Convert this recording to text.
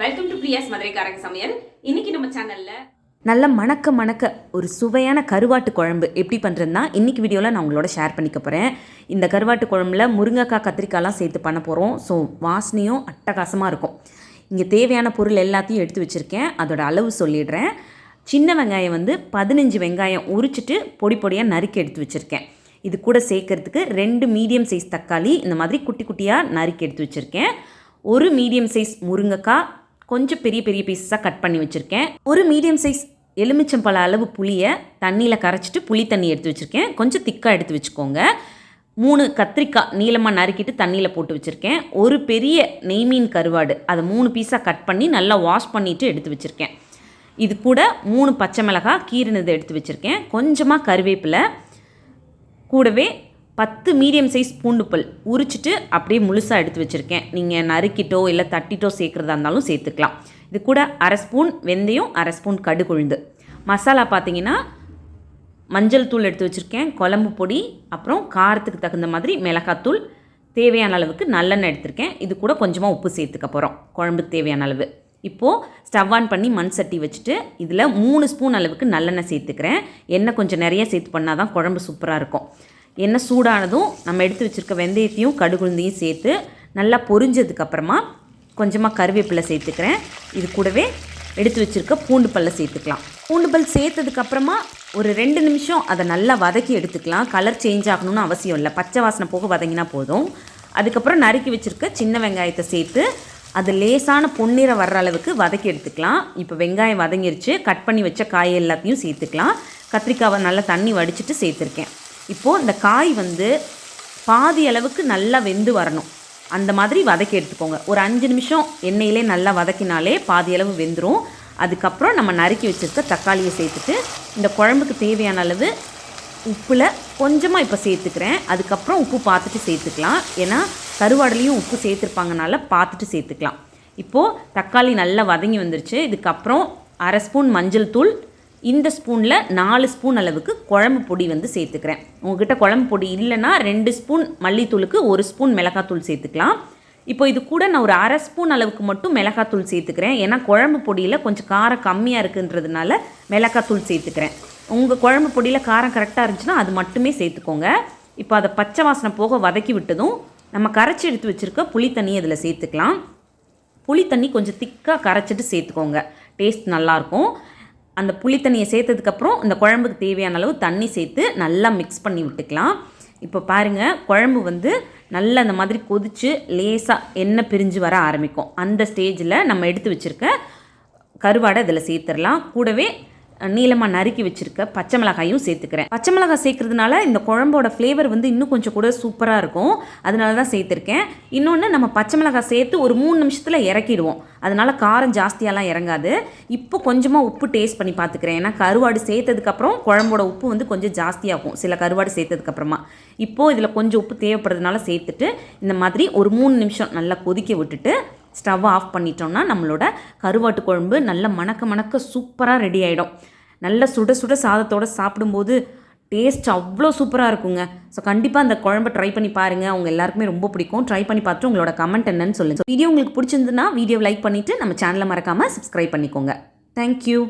Welcome to பிரியாஸ் மதுரைக்காரங்க சமையல். இன்னைக்கு நம்ம சேனல்ல நல்ல மணக்க மணக்க ஒரு சுவையான கருவாட்டு குழம்பு எப்படி பண்ணுறதுனா இன்றைக்கி வீடியோவில் நான் உங்களோட ஷேர் பண்ணிக்க போகிறேன் இந்த கருவாட்டு குழம்புல முருங்கைக்காய் கத்திரிக்காய்லாம் சேர்த்து பண்ண போகிறோம் ஸோ வாசனையும் அட்டகாசமாக இருக்கும். இங்கே தேவையான பொருள் எல்லாத்தையும் எடுத்து வச்சுருக்கேன். அதோட அளவு சொல்லிடுறேன். சின்ன வெங்காயம் வந்து பதினஞ்சு வெங்காயம் உரிச்சிட்டு பொடி பொடியாக நறுக்கி எடுத்து வச்சுருக்கேன். இது கூட சேர்க்கறதுக்கு ரெண்டு மீடியம் சைஸ் தக்காளி இந்த மாதிரி குட்டி குட்டியாக நறுக்கி எடுத்து வச்சுருக்கேன். ஒரு மீடியம் சைஸ் முருங்கைக்காய் கொஞ்சம் பெரிய பெரிய பீஸஸாக கட் பண்ணி வச்சுருக்கேன். ஒரு மீடியம் சைஸ் எலுமிச்சம்பழ அளவு புளியை தண்ணியில் கரைச்சிட்டு புளி தண்ணி எடுத்து வச்சுருக்கேன். கொஞ்சம் திக்காக எடுத்து வச்சுக்கோங்க. மூணு கத்திரிக்காய் நீளமாக நறுக்கிட்டு தண்ணியில் போட்டு வச்சுருக்கேன். ஒரு பெரிய நெய்மீன் கருவாடு அதை மூணு பீஸாக கட் பண்ணி நல்லா வாஷ் பண்ணிவிட்டு எடுத்து வச்சுருக்கேன். இது கூட மூணு பச்சை மிளகாய் கீரினதை எடுத்து வச்சுருக்கேன். கொஞ்சமாக கருவேப்பிலை கூடவே பத்து மீடியம் சைஸ் பூண்டு பல் உரிச்சிட்டு அப்படியே முழுசாக எடுத்து வச்சுருக்கேன். நீங்கள் நறுக்கிட்டோ இல்லை தட்டிட்டோ சேர்க்குறதா இருந்தாலும் சேர்த்துக்கலாம். இது கூட அரை ஸ்பூன் வெந்தயம் அரை ஸ்பூன் கடுகுழுந்து மசாலா பார்த்தீங்கன்னா மஞ்சள் தூள் எடுத்து வச்சுருக்கேன் குழம்பு பொடி அப்புறம் காரத்துக்கு தகுந்த மாதிரி மிளகாத்தூள் தேவையான அளவுக்கு நல்லெண்ணெய் எடுத்திருக்கேன். இது கூட கொஞ்சமாக உப்பு சேர்த்துக்க போகிறோம் குழம்புக்கு தேவையான அளவு. இப்போது ஸ்டவ் ஆன் பண்ணி மண் சட்டி வச்சுட்டு இதில் மூணு ஸ்பூன் அளவுக்கு நல்லெண்ணெய் சேர்த்துக்கிறேன். எண்ணெய் கொஞ்சம் நிறைய சேர்த்து பண்ணால் தான் குழம்பு சூப்பராக இருக்கும். எண்ணெய் சூடானதும் நம்ம எடுத்து வச்சுருக்க வெந்தயத்தையும் கடுகுழுந்தையும் சேர்த்து நல்லா பொரிஞ்சதுக்கப்புறமா கொஞ்சமாக கருவேப்பிலை சேர்த்துக்கிறேன். இது கூடவே எடுத்து வச்சுருக்க பூண்டு பல்லை சேர்த்துக்கலாம். பூண்டு பல் சேர்த்ததுக்கப்புறமா ஒரு ரெண்டு நிமிஷம் அதை நல்லா வதக்கி எடுத்துக்கலாம். கலர் சேஞ்ச் ஆகணும்னு அவசியம் இல்லை. பச்சை வாசனை போக வதங்கினா போதும். அதுக்கப்புறம் நறுக்கி வச்சுருக்க சின்ன வெங்காயத்தை சேர்த்து அது லேசான பொன்னிறம் வர்ற அளவுக்கு வதக்கி எடுத்துக்கலாம். இப்போ வெங்காயம் வதங்கிருச்சு. கட் பண்ணி வச்ச காய் எல்லாத்தையும் சேர்த்துக்கலாம். கத்திரிக்காவை நல்லா தண்ணி வடிச்சிட்டு சேர்த்துருக்கேன். இப்போது இந்த காய் வந்து பாதி அளவுக்கு நல்லா வெந்து வரணும். அந்த மாதிரி வதக்கி எடுத்துக்கோங்க. ஒரு அஞ்சு நிமிஷம் எண்ணெயிலே நல்லா வதக்கினாலே பாதி அளவு வெந்துடும் அதுக்கப்புறம் நம்ம நறுக்கி வச்சுருக்க தக்காளியை சேர்த்துட்டு இந்த குழம்புக்கு தேவையான அளவு உப்பில் கொஞ்சமாக இப்போ சேர்த்துக்கிறேன். அதுக்கப்புறம் உப்பு பார்த்துட்டு சேர்த்துக்கலாம். ஏன்னா கருவாடலையும் உப்பு சேர்த்துருப்பாங்கனால பார்த்துட்டு சேர்த்துக்கலாம். இப்போது தக்காளி நல்லா வதங்கி வந்துருச்சு. இதுக்கப்புறம் அரை ஸ்பூன் மஞ்சள் தூள் இந்த ஸ்பூனில் நாலு ஸ்பூன் அளவுக்கு குழம்பு பொடி வந்து சேர்த்துக்கிறேன். உங்ககிட்ட குழம்பு பொடி இல்லைன்னா ரெண்டு ஸ்பூன் மல்லித்தூளுக்கு ஒரு ஸ்பூன் மிளகாத்தூள் சேர்த்துக்கலாம். இப்போ இது கூட நான் ஒரு அரை ஸ்பூன் அளவுக்கு மட்டும் மிளகாத்தூள் சேர்த்துக்கிறேன். ஏன்னா குழம்பு பொடியில் கொஞ்சம் காரம் கம்மியாக இருக்குன்றதுனால மிளகாத்தூள் சேர்த்துக்கிறேன். உங்கள் குழம்பு பொடியில் காரம் கரெக்டாக இருந்துச்சுன்னா அது மட்டுமே சேர்த்துக்கோங்க. இப்போ அதை பச்சை வாசனை போக வதக்கி விட்டதும் நம்ம கரைச்சி எடுத்து வச்சுருக்க புளி தண்ணி அதில் சேர்த்துக்கலாம். புளி தண்ணி கொஞ்சம் திக்காக கரைச்சிட்டு சேர்த்துக்கோங்க. டேஸ்ட் நல்லாயிருக்கும் அந்த புளித்தண்ணியை சேர்த்ததுக்கப்புறம் இந்த குழம்புக்கு தேவையான அளவு தண்ணி சேர்த்து நல்லா மிக்ஸ் பண்ணி விட்டுக்கலாம். இப்போ பாருங்கள் குழம்பு வந்து நல்லா அந்த மாதிரி கொதித்து லேசாக எண்ணெய் பிரிஞ்சு வர ஆரம்பிக்கும். அந்த ஸ்டேஜில் நம்ம எடுத்து வச்சுருக்க கருவாடை இதில் சேர்த்துடலாம். கூடவே நீளமாக நறுக்கி வச்சுருக்க பச்சை மிளகாயும் சேர்த்துக்கிறேன். பச்சை மிளகாய் சேர்க்கறதுனால இந்த குழம்போட ஃப்ளேவர் வந்து இன்னும் கொஞ்சம் கூட சூப்பராக இருக்கும். அதனால தான் சேர்த்துருக்கேன். இன்னொன்று நம்ம பச்சை மிளகாய் சேர்த்து ஒரு மூணு நிமிஷத்தில் இறக்கிடுவோம். அதனால் காரம் ஜாஸ்தியாலாம் இறங்காது. இப்போ கொஞ்சமாக உப்பு டேஸ்ட் பண்ணி பார்த்துக்கிறேன் ஏன்னா கருவாடு சேர்த்ததுக்கப்புறம் குழம்போட உப்பு வந்து கொஞ்சம் ஜாஸ்தியாகும். சில கருவாடு சேர்த்ததுக்கப்புறமா இப்போது இதில் கொஞ்சம் உப்பு தேவைப்படுறதுனால சேர்த்துட்டு இந்த மாதிரி ஒரு மூணு நிமிஷம் நல்லா கொதிக்க விட்டுட்டு ஸ்டவ் ஆஃப் பண்ணிட்டோம்னா நம்மளோட கருவாட்டு குழம்பு நல்ல மணக்க மணக்க சூப்பராக ரெடி ஆகிடும் நல்ல சுட சுட சாதத்தோடு சாப்பிடும்போது டேஸ்ட் அவ்வளோ சூப்பராக இருக்குங்க. ஸோ கண்டிப்பாக அந்த குழம்பை ட்ரை பண்ணி பாருங்கள் அவங்க எல்லாருக்குமே ரொம்ப பிடிக்கும். ட்ரை பண்ணி பார்த்துட்டு உங்களோட கமெண்ட் என்னன்னு சொல்லுங்கள் வீடியோ உங்களுக்கு பிடிச்சிருந்துன்னா வீடியோ லைக் பண்ணிவிட்டு நம்ம சேனலை மறக்காமல் சப்ஸ்கிரைப் பண்ணிக்கோங்க. தேங்க்யூ